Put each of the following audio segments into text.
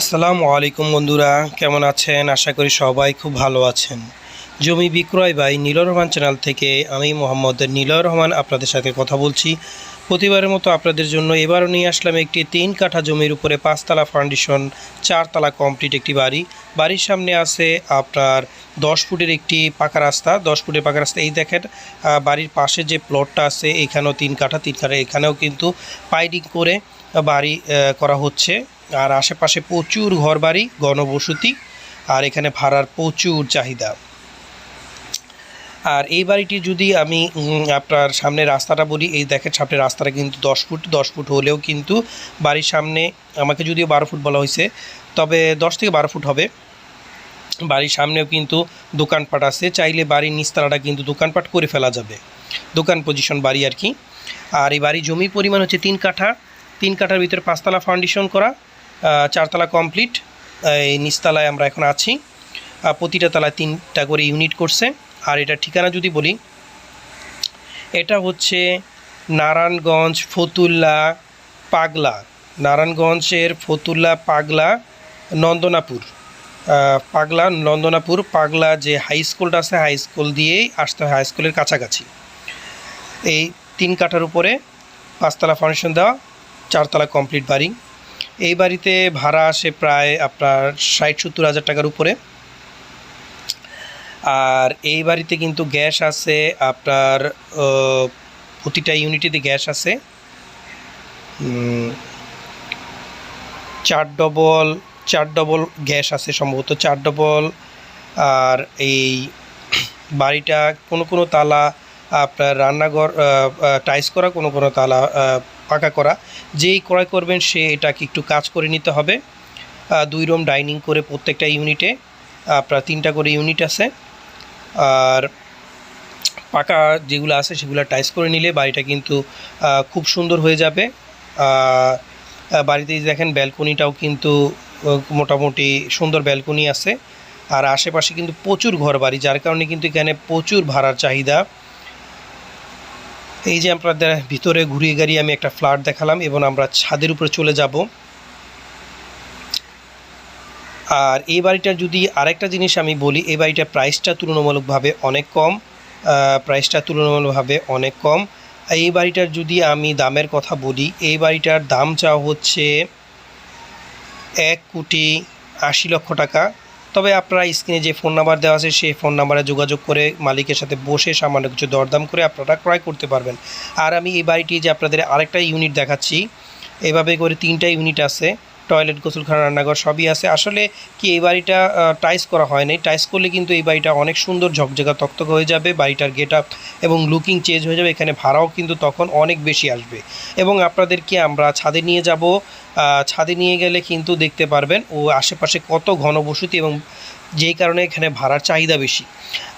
আসসালামু আলাইকুম বন্ধুরা, কেমন আছেন? আশা করি সবাই খুব ভালো আছেন। জমি বিক্রয় বাই নীলয় রহমান চ্যানেল থেকে আমি মোহাম্মদ নীলয় রহমান আপনাদের সাথে কথা বলছি। প্রতিবারের মতো আপনাদের জন্য এবারও নিয়ে আসলাম একটি তিন কাঠা জমির উপরে পাঁচতলা ফাউন্ডেশন, চারতলা কমপ্লিট একটি বাড়ি। বাড়ির সামনে আছে আপনার দশ ফুটের একটি পাকা রাস্তা, দশ ফুটের পাকা রাস্তা। এই দেখেন বাড়ির পাশে যে প্লটটা আছে, এখানেও তিন কাঠা তিন কাঠা। এখানেও কিন্তু পাইডিং করে বাড়ি করা হচ্ছে। আর আশেপাশে প্রচুর ঘরবাড়ি, গণবসতি, আর এখানে ভাড়ার প্রচুর চাহিদা। আর এই বাড়িটি যদি আমি আপনার সামনে রাস্তাটা বলি, এই দেখেন সামনে রাস্তাটা কিন্তু দশ ফুট দশ ফুট হলেও কিন্তু বাড়ির সামনে আমাকে যদিও বারো ফুট বলা হয়েছে, তবে দশ থেকে বারো ফুট হবে। বাড়ির সামনেও কিন্তু দোকানপাট আছে, চাইলে বাড়ির নিচতলাটা কিন্তু দোকানপাট করে ফেলা যাবে। দোকান পজিশন বাড়ি আর কি। আর এই বাড়ির জমির পরিমাণ হচ্ছে তিন কাঠা, তিন কাঠার ভিতরে পাঁচতলা ফাউন্ডেশন করা চারতলা কমপ্লিট এই নিচতলায় আমরা এখন আছি। প্রতিটা তলায় তিনটা করে ইউনিট করছে। আর এটা ঠিকানা যদি বলি, এটা হচ্ছে নারায়ণগঞ্জ ফতুল্লা পাগলা। নারায়ণগঞ্জের ফতুল্লা পাগলা নন্দনাপুর। পাগলা নন্দনাপুর পাগলা যে হাই স্কুলটা আছে হাই স্কুল দিয়েই আসতে হয় হাই স্কুলের কাছাকাছি। এই তিন কাঠার উপরে পাঁচতলা ফাউন্ডেশন দেওয়া, চারতলা কমপ্লিট বাড়ি। এই বাড়িতে ভাড়া আসে প্রায় আপনার ষাট, সত্তর হাজার টাকার উপরে। আর এই বাড়িতে কিন্তু গ্যাস আছে, আপনার প্রতিটা ইউনিটিতে গ্যাস আছে। চার ডবল চার ডবল গ্যাস আছে সম্ভবত, চার ডবল। আর এই বাড়িটা কোনো কোনো তালা, আপনার রান্নাঘর টাইস করা কোনো কোনো তালা পাকা করা। যেই ক্রয় করবেন সে এটাকে একটু কাজ করে নিতে হবে। দুই রুম ডাইনিং করে প্রত্যেকটা ইউনিটে আপনার তিনটা করে ইউনিট আছে। আর পাকা যেগুলো আছে সেগুলো টাইস করে নিলে বাড়িটা কিন্তু খুব সুন্দর হয়ে যাবে। বাড়িতে দেখেন ব্যালকনিটাও কিন্তু মোটামুটি সুন্দর ব্যালকনি আছে। আর আশেপাশে কিন্তু প্রচুর ঘর বাড়ি যার কারণে কিন্তু এখানে প্রচুর ভাড়ার চাহিদা। এই যে আপনাদের ভিতরে ঘুরিয়ে গাড়িয়ে আমি একটা ফ্ল্যাট দেখালাম এবং আমরা ছাদের উপরে চলে যাব। আর এই বাড়িটার যদি আরেকটা জিনিস আমি বলি, এই বাড়িটার প্রাইসটা তুলনামূলকভাবে অনেক কম প্রাইসটা তুলনামূলকভাবে অনেক কম। এই বাড়িটার যদি আমি দামের কথা বলি, এই বাড়িটার দাম চাওয়া হচ্ছে এক কোটি আশি লক্ষ টাকা। তবে আপনারা স্ক্রিনে যে ফোন নাম্বার দেওয়া আছে, সেই ফোন নাম্বারে যোগাযোগ করে মালিকের সাথে বসে সামান্য কিছু দরদাম করে আপনারা ক্রয় করতে পারবেন। আর আমি এই বাড়িটি যে আপনাদের আরেকটা ইউনিট দেখাচ্ছি, এভাবে করে তিনটা ইউনিট আছে। টয়লেট, গোসলখানা, রান্নাঘর সবই আছে। আসলে কি এই বাড়িটা টাইস করা হয়নি টাইস করলে কিন্তু এই বাড়িটা অনেক সুন্দর ঝকঝকা, তক্তক হয়ে যাবে, বাড়িটার গেট আপ এবং লুকিং চেঞ্জ হয়ে যাবে। এখানে ভাড়াও কিন্তু তখন অনেক বেশি আসবে। এবং আপনাদেরকে আমরা ছাদে নিয়ে যাব। ছাদে নিয়ে গেলে কিন্তু দেখতে পারবেন, ও আশেপাশে কত ঘনবসতি এবং যেই কারণে এখানে ভাড়ার চাহিদা বেশি।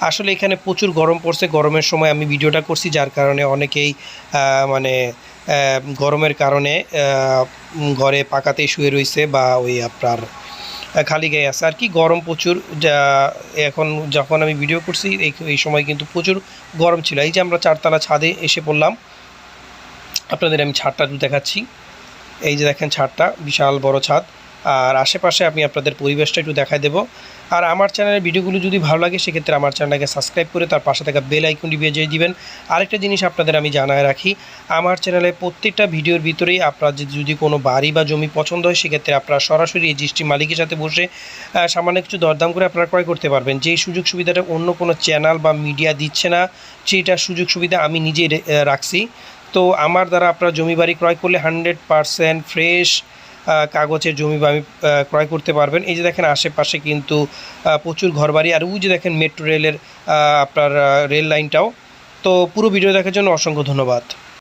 আসলে এখানে প্রচুর গরম পড়ছে। গরমের সময় আমি ভিডিওটা করছি, যার কারণে অনেকেই মানে গরমের কারণে ঘরে পাকাতে শুয়ে রয়েছে বা ওই আপনার খালি গায়ে আছে। আর কি গরম প্রচুর, যা এখন যখন আমি ভিডিও করছি, এই সময় কিন্তু প্রচুর গরম ছিল। এই যে আমরা চারতলা ছাদে এসে পড়লাম, আপনাদের আমি ছাদটা দেখাচ্ছি। এই যে দেখেন ছাদটা, বিশাল বড় ছাদ। আর আশেপাশে আমি আপনাদের পরিবেশটা একটু দেখাই দেবো। আর আমার চ্যানেলের ভিডিওগুলো যদি ভালো লাগে, সেক্ষেত্রে আমার চ্যানেলটাকে সাবস্ক্রাইব করে তার পাশে থাকা বেল আইকনটি বেজিয়ে দিবেন। আরেকটা জিনিস আপনাদের আমি জানায় রাখি, আমার চ্যানেলে প্রত্যেকটা ভিডিওর ভিতরেই আপনার যদি কোনো বাড়ি বা জমি পছন্দ হয়, সেক্ষেত্রে আপনারা সরাসরি এই রেজিস্ট্রি মালিকের সাথে বসে সামান্য কিছু দরদাম করে আপনারা ক্রয় করতে পারবেন। যেই সুযোগ সুবিধাটা অন্য কোনো চ্যানেল বা মিডিয়া দিচ্ছে না সেইটা সুযোগ সুবিধা আমি নিজেই রাখছি। তো আমার দ্বারা আপনারা জমি বাড়ি ক্রয় করলে হান্ড্রেড পারসেন্ট ফ্রেশ কাগজের জমি বামি ক্রয় করতে পারবেন। এই যে দেখেন আশেপাশে কিন্তু প্রচুর ঘরবাড়ি আর ওই যে দেখেন মেট্রো রেলের আপনার রেল লাইনটাও তো পুরো ভিডিও দেখার জন্য অসংখ্য ধন্যবাদ।